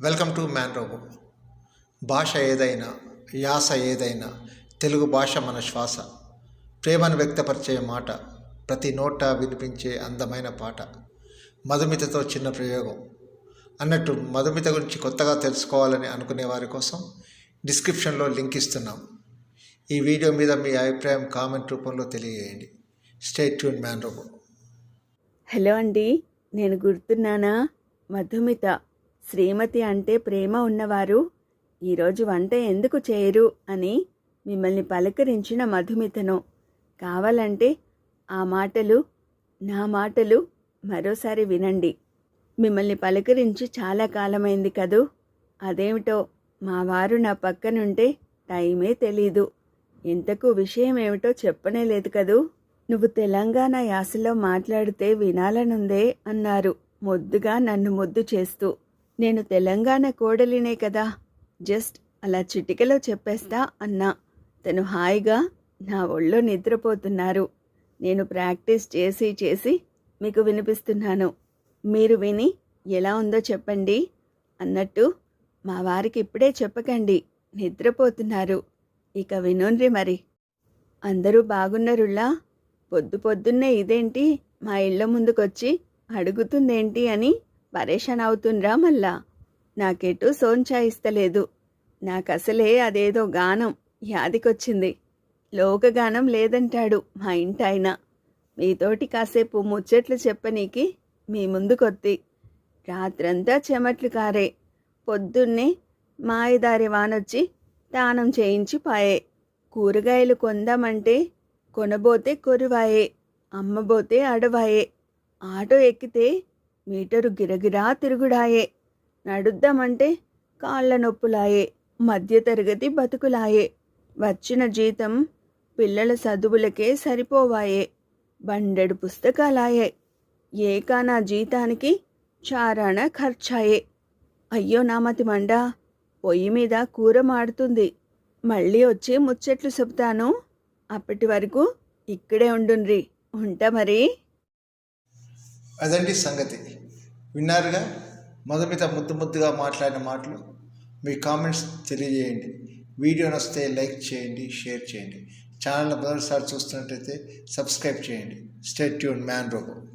Welcome to man robo భాష ఏదైనా యాస ఏదైనా తెలుగు భాష మన శ్వాస. ప్రేమను వ్యక్తపరిచే మాట ప్రతి నోట వినిపించే అందమైన పాట. మధుమితతో చిన్న ప్రయోగం. అన్నట్టు మధుమిత గురించి కొత్తగా తెలుసుకోవాలని అనుకునే వారి కోసం డిస్క్రిప్షన్లో లింక్ ఇస్తున్నాం. ఈ వీడియో మీద మీ అభిప్రాయం కామెంట్ రూపంలో తెలియజేయండి. Stay tuned man robo hello అండి నేను గుర్తున్నానా? మధుమిత. శ్రీమతి అంటే ప్రేమ ఉన్నవారు ఈరోజు వంట ఎందుకు చేయరు అని మిమ్మల్ని పలకరించిన మధుమితను కావాలంటే ఆ మాటలు నా మాటలు మరోసారి వినండి. మిమ్మల్ని పలకరించి చాలా కాలమైంది కదూ? అదేమిటో మా వారు నా పక్కనుంటే టైమే తెలీదు. ఇంతకు విషయం ఏమిటో చెప్పనే లేదు కదూ? నువ్వు తెలంగాణ యాసలో మాట్లాడితే వినాలనుందే అన్నారు ముద్దుగా నన్ను ముద్దు చేస్తూ. నేను తెలంగాణ కోడలినే కదా. జస్ట్ అలా చిటికలో చెప్పేస్తా అన్నా. తను హాయిగా నా ఒళ్ళో నిద్రపోతున్నారు. నేను ప్రాక్టీస్ చేసి చేసి మీకు వినిపిస్తున్నాను. మీరు విని ఎలా ఉందో చెప్పండి. అన్నట్టు మా వారికి ఇప్పుడే చెప్పకండి. నిద్రపోతున్నారు. ఇక వినుండ్రి మరి. అందరూ బాగున్నరులా పొద్దు పొద్దున్నే ఇదేంటి? మా ఇళ్ళ ముందుకొచ్చి అడుగుతుందేంటి అని పరేషాన్ అవుతుండ్రా మళ్ళా? నాకెటు సోంచాయిస్తలేదు. నాకసలే అదేదో గానం యాదికొచ్చింది. లోకగానం లేదంటాడు మా ఇంటాయన. మీతోటి కాసేపు ముచ్చట్లు చెప్పనీకి మీ ముందుకొత్తి రాత్రంతా చెమట్లు కారే. పొద్దున్నే మాయదారి వానొచ్చి దానం చేయించి పాయే. కూరగాయలు కొందామంటే కొనబోతే కొరువాయే అమ్మబోతే అడవాయే. ఆటో ఎక్కితే మీటరు గిరగిరా తిరుగుడాయే. నడుద్దామంటే కాళ్ళ నొప్పులాయే మధ్యతరగతి బతుకులాయే. వచ్చిన జీతం పిల్లల చదువులకే సరిపోవాయే బండెడు పుస్తకాలాయే. ఏకానా జీతానికి చారాణ ఖర్చాయే. అయ్యో నామతి మండా పొయ్యి మీద కూర మాడుతుంది. మళ్ళీ వచ్చి ముచ్చట్లు చెప్తాను అప్పటి వరకు ఇక్కడే ఉండుండ్రి. ఉంటా మరి. అదండి సంగతి. విన్నారుగా? మధుమిత ముద్దు ముద్దుగా మాట్లాడిన మాటలు మీ కామెంట్స్ తెలియజేయండి. వీడియో నచ్చితే లైక్ చేయండి షేర్ చేయండి. ఛానల్ మొదటిసారి చూస్తున్నట్టయితే సబ్స్క్రైబ్ చేయండి. Stay tuned man robo.